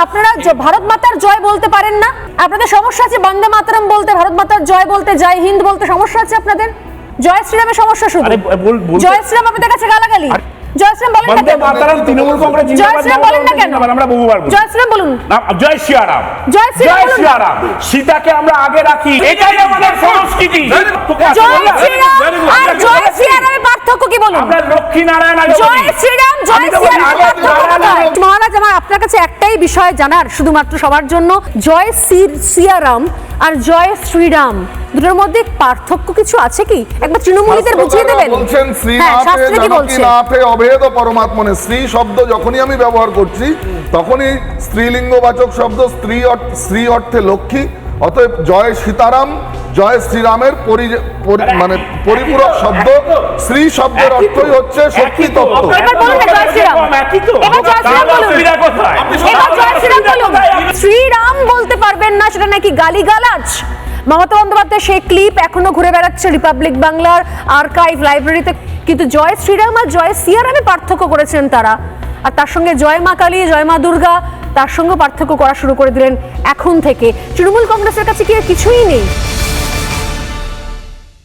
আপনারা ভারত মাতার জয় বলতে পারেন না। আপনাদের সমস্যা আছে বন্দে মাতরম বলতে ভারত মাতার জয় বলতে জয় হিন্দ বলতে সমস্যা আছে আপনাদের? জয় শ্রীরামের সমস্যা শুধু। জয় শ্রীরাম আপনাদের কাছে গালাগালি। আরে- জয় শ্রীরাম বলেন না কেন? তৃণমূল কংগ্রেস জয় শ্রীরাম বলেন না কেন? আমরা বহুবার জয় শ্রীরাম বলুন। জয় শ্রীরাম। জয় শ্রীরাম জয় শ্রীরাম। সীতাকে আমরা আগে রাখি। এটাই আমাদের সংস্কৃতি। জয়? শ্রীরাম আর জয় শ্রীরামের পার্থক্য কি বলুন? আমরা লক্ষ্মী নারায়ণ জয় শ্রীরাম জয় পার্থক্য নারায়ণ কোথায়? মহারাজ আমার আপনার কাছে একটাই বিষয় জানার শুধুমাত্র সবার জন্য জয় শ্রী সিয়ারাম আর জয় শ্রীরাম। দুটোর মধ্যে পার্থক্য কিছু আছে কি? একবার তৃণমূলীদের বুঝিয়ে দেবেন। বলছেন হ্যাঁ শ্রীনাথে শাস্ত্রে কি বলছে? নাথে অভেদ পরমাত্মনে? স্ত্রী শব্দ যখনই আমি ব্যবহার করছি তখনই স্ত্রীলিঙ্গবাচক শব্দ স্ত্রী অর্থ- স্ত্রী অর্থে লক্ষ্মী। অতএব জয় সীতারাম জয় শ্রীরামের মানে পরিপূরক শব্দ। শ্রী শব্দের অর্থই হচ্ছে শক্তি তত্ত্ব শ্রীরাম একই তো। অসুবিধা কোথায়? বলতে পারবেন না সেটা নাকি গালিগালাজ? মমতা বন্দ্যোপাধ্যায় সেই ক্লিপ এখনও ঘুরে বেড়াচ্ছে রিপাবলিক বাংলার আর্কাইভ লাইব্রেরিতে কিন্তু জয় শ্রীরাম আর জয় সিয়ারামে পার্থক্য করেছেন তারা। আর তার সঙ্গে জয় মা কালী জয় মা দুর্গা তার সঙ্গে পার্থক্য করা শুরু করে দিলেন এখন থেকে। তৃণমূল কংগ্রেসের কাছে কি আর কিছুই নেই?